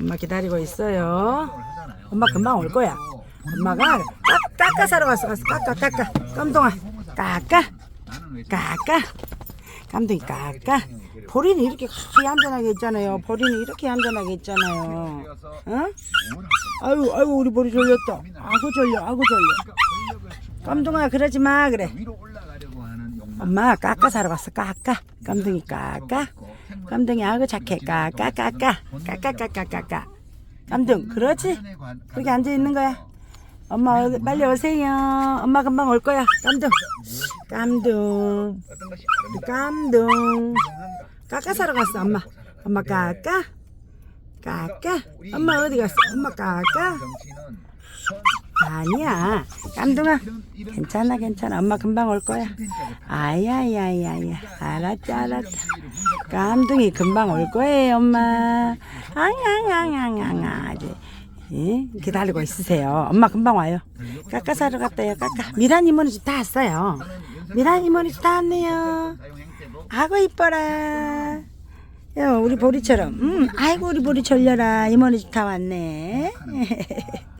엄마 기다리고 있어요. 엄마 금방 올 거야. 엄마가 깎, 깎아 사러. 갔어. 깎아, 깎아. 깜동아. 깎아. 깎아. 깜동이 깎아. 보리는 이렇게 하이 안전하게 있잖아요. 보리는 이렇게 안전하게 있잖아요. 응? 아유, 아유, 우리 보리 졸렸다. 아구 졸려, 아구 졸려. 깜동아, 그러지 마, 그래. 엄마 깎아 사러 갔어. 깎아. 깜동이 깎아. 깜동이 아구 착해. 깎아, 깎아. 깎아, 깎아, 깎아. 깜동, 그렇지? 그렇게 앉아 있는 거야. 엄마 어- 빨리 오세요. 엄마 금방 올 거야. 깜둥. 깜둥. 깜둥. 깎아 사러 갔어, 엄마. 엄마 깎아. 깎아. 엄마 어디 갔어? 엄마 깎아. 아니야. 깜둥아. 괜찮아, 괜찮아. 엄마 금방 올 거야. 아야야야야. 알았다, 알았다. 깜둥이 금방 올 거예요, 엄마. 아야야야야야. 예? 기다리고 있으세요. 엄마 금방 와요. 깎아 사러 갔다요, 깎아. 미란 이모네 집다 왔어요. 미란 이모네 집다 왔네요. 아고 이뻐라. 야, 우리 보리처럼. 음, 아이고 우리 보리 졸려라. 이모네 집 다 왔네.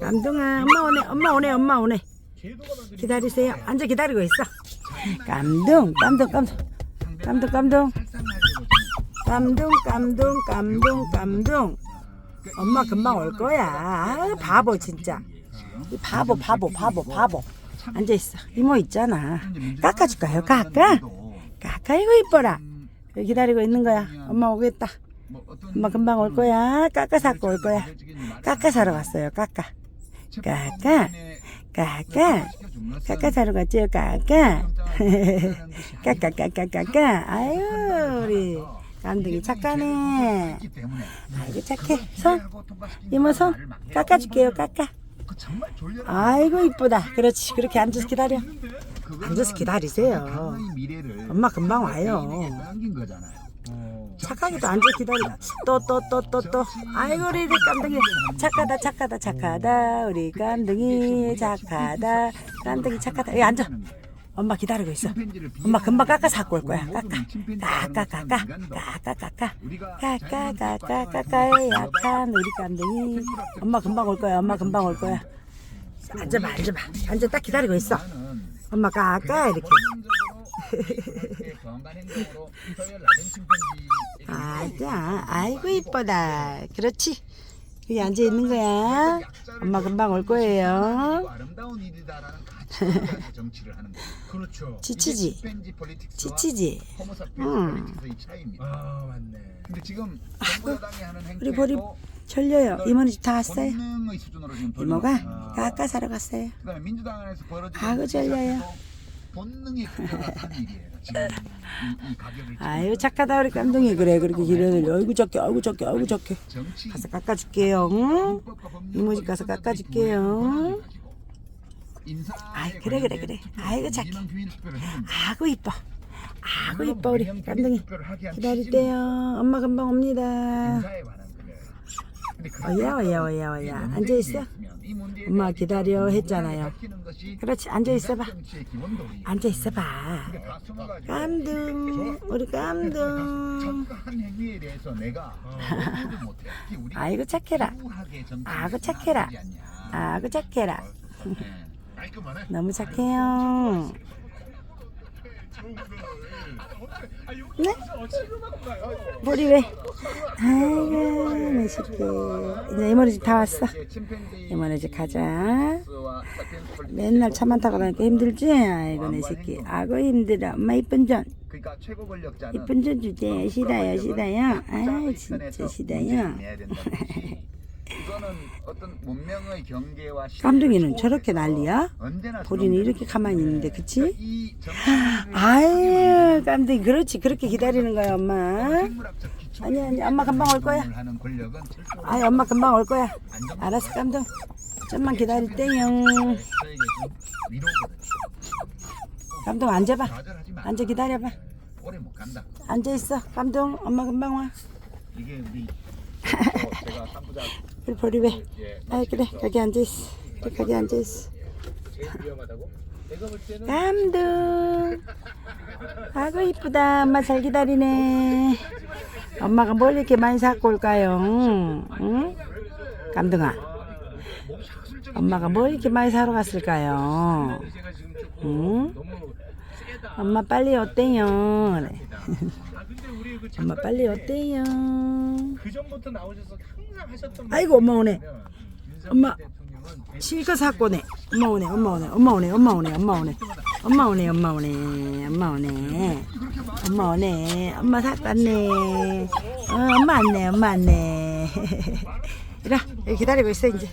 감동아, 엄마 오네, 엄마 오네, 엄마 오네. 기다리세요. 앉아 기다리고 있어. 감동, 감동, 감동, 감동, 감동, 감동, 감동, 감동, 감동. 엄마 금방 올 거야. 아, 바보 진짜. 이 바보, 바보, 바보, 바보. 앉아 있어. 이모 있잖아. 깎아줄까요? 깎아? 깎아 이거 이뻐라. 기다리고 있는 거야. 엄마 오겠다. 뭐 어떤 엄마 금방 올 거야. 깎아 사고 올 거야. 깎아 사러 갔어요. 깎아. 깎아. 깎아. 깎아 사러 갔죠. 깎아. 깎아 깎아 깎아. 아유 우리 감독이 착하네. 아이고 착해. 손. 이모 손. 깎아줄게요. 깎아. 그 정말 졸려 아이고 이쁘다. 그렇지. 그렇게 앉아서 기다려. 앉아서 기다리세요. 엄마 금방 와요. 착하게도 앉아 기다려. 또또 또 또 또. 아이고 우리 깜둥이 착하다 착하다 착하다. 우리 깜둥이 착하다. 깜둥이 착하다. 여기 앉아. 엄마 기다리고 있어. 엄마 금방 깎아 사고 올 거야. 깎아. 깎아 깎아. 깎아 깎아. 깎아 깎아 깎아에 약한 우리 깜둥이. 엄마 금방 올 거야. 엄마 금방 올 거야. 앉아봐 앉아봐. 앉아 딱 기다리고 있어. 엄마 깎아 이렇게. 아자 아이고 아, 이뻐다. 그렇지. 여기 앉아 있는 거야. 엄마 금방 올 거예요. 지치지? 지치지? 응 음. 아, 근데 지금 우리 보리 졸려요. 이모는 다 왔어요. 이모가 아까 사러 갔어요. 아그 졸려요. 본능이 급격한 일이에요. 지금 이, 이 가격을 아유 착하다 우리 깜둥이 그래 그렇게 기려들려. 아이고 작게 아이고 작게 아이고 작게. 정치 가서 깎아줄게요. 응? 이모 집 가서 깎아줄게요. 아이 그래 그래 그래. 아이고 착해. 아구 이뻐. 아구 이뻐 우리 깜둥이. 기다릴게요. 엄마 금방 옵니다. 어야 어야 어야 어야. 앉아 있어. 엄마 기다려 했잖아요. 그렇지 앉아 있어봐. 앉아 있어봐. 깜둥 우리 깜둥. 특히 우리 아이고 착해라. 아이고 착해라. 않냐. 아구 착해라. 네. 너무 착해요. 네? 머리 왜? 아이고 내 새끼. 이제 이모네 집다 왔어. 이모네 집 가자. 맨날 차만 타고 다니까 힘들지? 아이고 내 새끼. 아고 힘들어. 엄마 이쁜 전. 이쁜 전 주제. 시다요 시다요. 아 진짜 시다요. 어떤 문명의 경계와 깜둥이는 저렇게 난리야? 보리는 이렇게 가만히 있는데 그치? 이 정치를 아유 깜둥이 그렇지 그렇게 기다리는 거야 엄마. 기초 아니 아니 엄마 금방 올 거야. 아이 엄마 금방 올 거야. 알았어 깜둥. 좀만 좀 위로거든요. 깜둥 앉아봐. 앉아 기다려봐. 오래 못 간다. 앉아 있어. 깜둥 엄마 금방 와. 이게 우리 또 제가 삼부자 우리 보리 왜? 예, 아이 그래 거기 앉아 있어. 그래 거기 앉아 있어. 제일 위험하다고? 감둥. 아구 이쁘다. 엄마 잘 기다리네. 엄마가 뭘 이렇게 많이 사고 올까요? 응? 감둥아. 엄마가 뭘 이렇게 많이 사러 갔을까요? 응? 엄마 빨리 어때요? 엄마 빨리 어때요? 그 전부터 나오셔서 항상 하셨던 아이고 엄마 오네. 엄마. 실컷 사고네. 엄마 오네. 엄마 오네. 엄마 오네. 엄마 오네. 엄마 오네. 엄마 오네. 엄마 오네. 엄마 오네. 엄마 오네. 엄마 샀다네. 어, 엄마 왔네. 엄마 왔네. 이리 와. 여기 기다리고 있어 이제.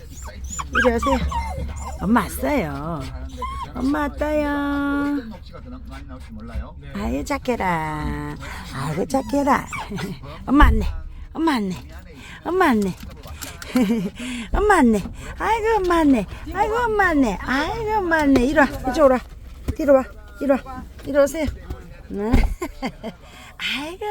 이리 오세요. 엄마 왔어요. 엄마 왔다요. 아유 착해라. 아이고 착해라. 엄마 왔네. 엄마 왔네. 엄마 왔네. 엄마 왔네. 아이고 엄마 왔네. 아이고 엄마 왔네. 아이고 엄마 왔네. 이리 와. 이쪽으로 와. 뒤로 와. 이리 와. 이리 오세요. 아이고